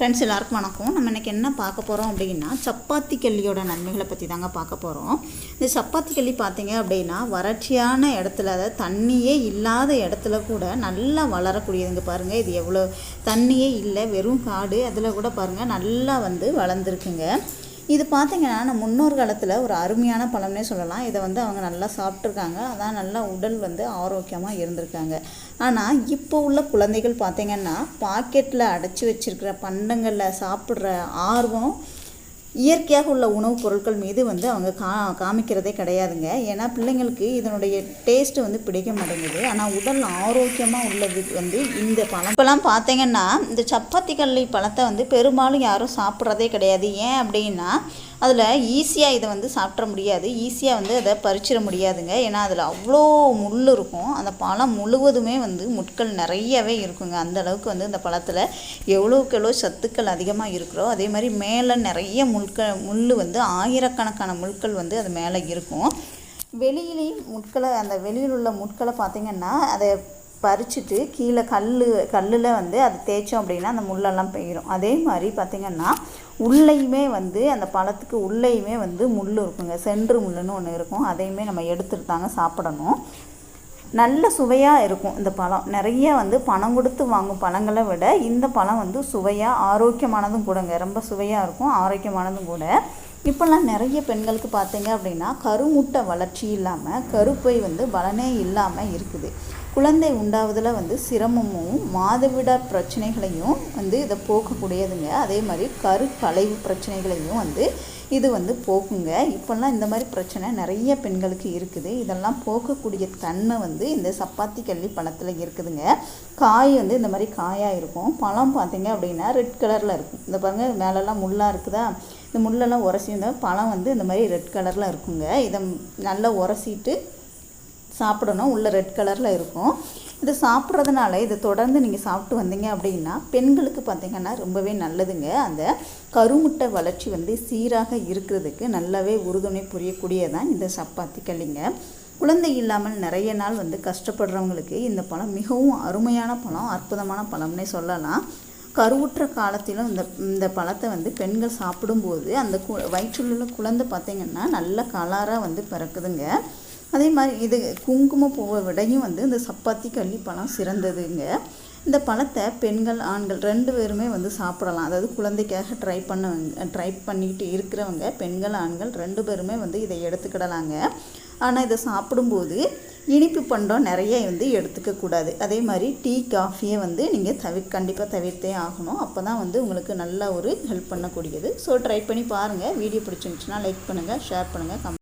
Friends எல்லாருக்கும் வணக்கம். நம்ம இன்றைக்கி என்ன பார்க்க போகிறோம் அப்படின்னா சப்பாத்தி கல்லியோட நன்மைகளை பற்றி தாங்க பார்க்க போகிறோம் இந்த சப்பாத்தி கல்லி பார்த்தீங்க அப்படின்னா வறட்சியான இடத்துல அதாவது தண்ணியே இல்லாத இடத்துல கூட நல்லா வளரக்கூடியதுங்க பாருங்கள் இது எவ்வளோ தண்ணியே இல்லை வெறும் காடு. அதில் கூட பாருங்கள் நல்லா வந்து வளர்ந்துருக்குங்க. இது பார்த்தீங்கன்னா நம்ம முன்னோர் காலத்தில் ஒரு அருமையான பழம்னே சொல்லலாம். இதை வந்து அவங்க நல்லா சாப்பிட்ருக்காங்க அதான் நல்லா உடல் வந்து ஆரோக்கியமாக இருந்திருக்காங்க. ஆனால் இப்போ உள்ள குழந்தைகள் பார்த்தீங்கன்னா பாக்கெட்டில் அடைச்சி வச்சிருக்கிற பண்டங்களில் சாப்பிட்ற ஆர்வம் இயற்கையாக உள்ள உணவுப் பொருட்கள் மீது வந்து அவங்க கா காமிக்கிறதே கிடையாதுங்க. ஏன்னா பிள்ளைங்களுக்கு இதனுடைய டேஸ்ட்டு வந்து பிடிக்க மாட்டேங்குது. ஆனால் உடல் ஆரோக்கியமாக உள்ளது வந்து இந்த பழம். இப்போலாம் பார்த்தீங்கன்னா இந்த சப்பாத்தி கல்லி பழத்தை வந்து பெரும்பாலும் யாரும் சாப்பிட்றதே கிடையாது. ஏன் அப்படின்னா அதில் ஈஸியாக இதை வந்து சாப்பிட்ற முடியாது. ஈஸியாக வந்து அதை பறிச்சிட முடியாதுங்க. ஏன்னா அதில் அவ்வளோ முள் இருக்கும். அந்த பழம் முழுவதுமே வந்து முட்கள் நிறையவே இருக்குங்க. அந்த அளவுக்கு வந்து இந்த பழத்தில் எவ்வளோக்கு எவ்வளோ சத்துக்கள் அதிகமாக இருக்கிறோ அதே மாதிரி மேலே நிறைய முட்கள் முள் வந்து ஆயிரக்கணக்கான முட்கள் வந்து அது மேலே இருக்கும். வெளியிலையும் முட்களை அந்த வெளியில் உள்ள முட்களை பார்த்திங்கன்னா அதை பறிச்சுட்டு கீழே கல் கல்லில் வந்து அது தேய்ச்சோம் அப்படின்னா அந்த முள்ளெல்லாம் போயிடும் அதே மாதிரி பார்த்திங்கன்னா உள்ளேயுமே வந்து அந்த பழத்துக்கு உள்ளேயுமே வந்து முள் இருக்குங்க. சென்று முள்ளுன்னு ஒன்று இருக்கும். அதையுமே நம்ம எடுத்துட்டு தாங்க சாப்பிடணும். நல்ல சுவையாக இருக்கும் இந்த பழம். நிறைய வந்து பணம் கொடுத்து வாங்கும் பழங்களை விட இந்த பழம் வந்து சுவையாக ஆரோக்கியமானதும் கூடங்க. ரொம்ப சுவையாக இருக்கும் ஆரோக்கியமானதும் கூட. இப்போல்லாம் நிறைய பெண்களுக்கு பார்த்தீங்க அப்படின்னா கருமுட்டை வளர்ச்சி இல்லாமல் கருப்பை வந்து பலனே இல்லாமல் இருக்குது. குழந்தை உண்டாவதில் வந்து சிரமமும் மாதவிட பிரச்சனைகளையும் வந்து இதை போக்கக்கூடியதுங்க. அதே மாதிரி கரு களைவு பிரச்சனைகளையும் வந்து இது வந்து போக்குங்க. இப்போல்லாம் இந்த மாதிரி பிரச்சனை நிறைய பெண்களுக்கு இருக்குது. இதெல்லாம் போக்கக்கூடிய தன்மை வந்து இந்த சப்பாத்தி கல்லி பழத்தில் இருக்குதுங்க. காய் வந்து இந்த மாதிரி காயாக இருக்கும். பழம் பார்த்தீங்க அப்படின்னா ரெட் கலரில் இருக்கும். இந்த பாருங்கள் மேலெல்லாம் முள்ளாக இருக்குதா? இந்த முள்ளெல்லாம் உரசி பழம் வந்து இந்த மாதிரி ரெட் கலரில் இருக்குங்க. இதை நல்லா உரசிட்டு சாப்பிடணும். உள்ள ரெட் கலரில் இருக்கும். இதை சாப்பிட்றதுனால இதை தொடர்ந்து நீங்கள் சாப்பிட்டு வந்தீங்க அப்படின்னா பெண்களுக்கு பார்த்திங்கன்னா ரொம்பவே நல்லதுங்க. அந்த கருமுட்டை வளர்ச்சி வந்து சீராக இருக்கிறதுக்கு நல்லாவே உறுதுணை புரியக்கூடியதான் இந்த சப்பாத்தி கல்லிங்க குழந்தை இல்லாமல் நிறைய நாள் வந்து கஷ்டப்படுறவங்களுக்கு இந்த பழம் மிகவும் அருமையான பழம் அற்புதமான பழம்னே சொல்லலாம். கருவுற்ற காலத்திலும் இந்த இந்த பழத்தை வந்து பெண்கள் சாப்பிடும்போது அந்த கு வயிற்றுள்ள குழந்தை பார்த்திங்கன்னா நல்ல கலராக வந்து பிறக்குதுங்க. அதே மாதிரி இது குங்குமப்பூவை விடையும் வந்து இந்த சப்பாத்தி கள்ளி பழம் சிறந்ததுங்க. இந்த பழத்தை பெண்கள் ஆண்கள் ரெண்டு பேருமே வந்து சாப்பிடலாம். அதாவது குழந்தைக்காக ட்ரை பண்ணவங்க ட்ரை பண்ணிக்கிட்டு இருக்கிறவங்க பெண்கள் ஆண்கள் ரெண்டு பேருமே வந்து இதை எடுத்துக்கிடலாங்க. ஆனால் இதை சாப்பிடும்போது இனிப்பு பண்டம் நிறைய வந்து எடுத்துக்கக்கூடாது அதே மாதிரி டீ காஃபியை வந்து நீங்கள் தவி கண்டிப்பாக தவிர்த்தே ஆகணும். அப்போ தான் வந்து உங்களுக்கு நல்ல ஒரு ஹெல்ப் பண்ணக்கூடியது. ஸோ ட்ரை பண்ணி பாருங்கள் வீடியோ பிடிச்சிருந்துச்சுன்னா லைக் பண்ணுங்கள் ஷேர் பண்ணுங்கள் கம்